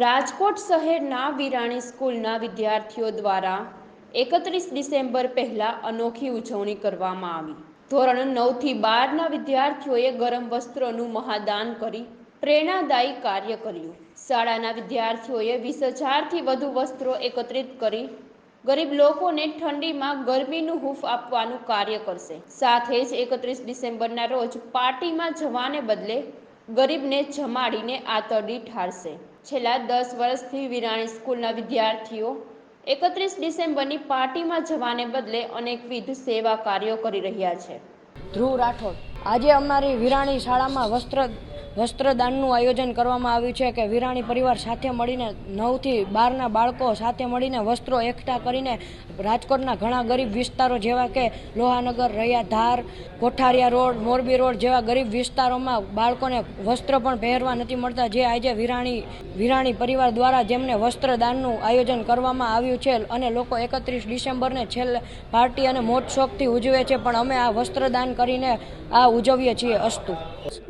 રાજકોટ શહેરના વિરાણી સ્કૂલના વિદ્યાર્થીઓ દ્વારા એકત્રીસ ડિસેમ્બર પહેલાં અનોખી ઉજવણી કરવામાં આવી. ધોરણ નવથી બારના વિદ્યાર્થીઓએ ગરમ વસ્ત્રોનું મહાદાન કરી પ્રેરણાદાયી કાર્ય કર્યું. શાળાના વિદ્યાર્થીઓએ વીસ હજારથી વધુ વસ્ત્રો એકત્રિત કરી ગરીબ લોકોને ઠંડીમાં ગરમીનું હૂંફ આપવાનું કાર્ય કરશે. સાથે જ એકત્રીસ ડિસેમ્બરના રોજ પાર્ટીમાં જવાને બદલે ગરીબને જમાડીને આતરડી ઠારશે. છેલ્લા દસ વર્ષથી વિરાણી સ્કૂલના વિદ્યાર્થીઓ એકત્રીસ ડિસેમ્બરની પાર્ટીમાં જવાને બદલે અનેકવિધ સેવા કાર્યો કરી રહ્યા છે. ધ્રુવ રાઠોડ, આજે અમારી વિરાણી શાળામાં વસ્ત્ર વસ્ત્રદાનનું આયોજન કરવામાં આવ્યું છે કે વિરાણી પરિવાર સાથે મળીને નવથી બારના બાળકો સાથે મળીને વસ્ત્રો એકઠા કરીને રાજકોટના ઘણા ગરીબ વિસ્તારો જેવા કે લોહાનગર રૈયા ધાર કોઠારિયા રોડ, મોરબી રોડ જેવા ગરીબ વિસ્તારોમાં બાળકોને વસ્ત્ર પણ પહેરવા નથી મળતા જે આજે વિરાણી વિરાણી પરિવાર દ્વારા જેમને વસ્ત્રદાનનું આયોજન કરવામાં આવ્યું છે અને લોકો એકત્રીસ ડિસેમ્બરને છેલ્લે પાર્ટી અને મોટ શોખથી ઉજવે છે, પણ અમે આ વસ્ત્રદાન કરીને આ ઉજવીએ છીએ અસ્તુ.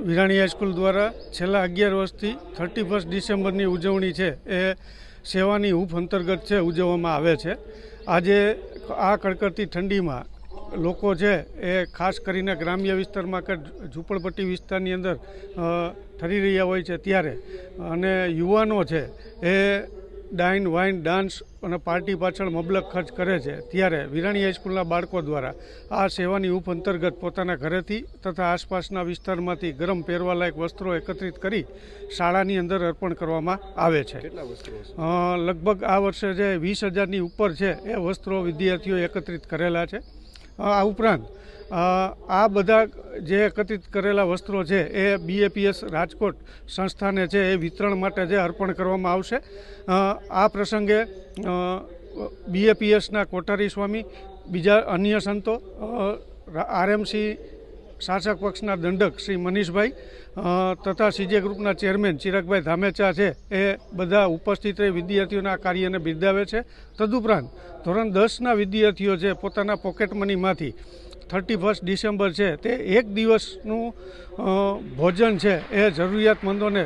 વિરાણી હાઈસ્કૂલ દ્વારા છેલ્લા અગિયાર વર્ષથી થર્ટી ફર્સ્ટ ડિસેમ્બરની ઉજવણી છે, એ સેવાની હૂફ અંતર્ગત છે, ઉજવવામાં આવે છે. આજે આ કડકડતી ઠંડીમાં લોકો છે, એ ખાસ કરીને ગ્રામ્ય વિસ્તારમાં કે ઝૂંપડપટ્ટી વિસ્તારની અંદર ઠરી રહ્યા હોય છે ત્યારે. અને યુવાનો છે, એ ડાઇન વાઇન ડાન્સ અને પાર્ટી પાછળ મબલક ખર્ચ કરે છે. ત્યારે વિરાણી હાઈસ્કૂલના બાળકો દ્વારા આ સેવાની ઉપ અંતર્ગત પોતાના ઘરેથી તથા આસપાસના વિસ્તારમાંથી ગરમ પહેરવાલાયક વસ્ત્રો એકત્રિત કરી શાળાની અંદર અર્પણ કરવામાં આવે છે. લગભગ આ વર્ષે જે વીસ હજારની ઉપર છે એ વસ્ત્રો વિદ્યાર્થીઓ એકત્રિત કરેલા છે. આ ઉપરાંત આ બધા જે એકત્રિત કરેલા વસ્ત્રો છે, એ બીએપીએસ રાજકોટ સંસ્થાને છે, એ વિતરણ માટે જે અર્પણ કરવામાં આવશે. આ પ્રસંગે બીએપીએસના કોટારી સ્વામી, બીજા અન્ય સંતો આરએમસી શાસક પક્ષના દંડક શ્રી મનીષભાઈ તથા સીજે ગ્રુપના ચેરમેન ચિરાગભાઈ ધામેચા છે. એ બધા ઉપસ્થિત રહી વિદ્યાર્થીઓના કાર્યને બિરદાવે છે. તદુપરાંત, ધોરણ દસના વિદ્યાર્થીઓ છે પોતાના પોકેટ મનીમાંથી થર્ટી ફર્સ્ટ ડિસેમ્બર છે. તે એક દિવસનું ભોજન છે. એ જરૂરિયાતમંદોને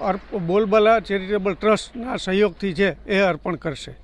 અર્પ, બોલબાલા ચેરિટેબલ ટ્રસ્ટના સહયોગથી છે એ અર્પણ કરશે.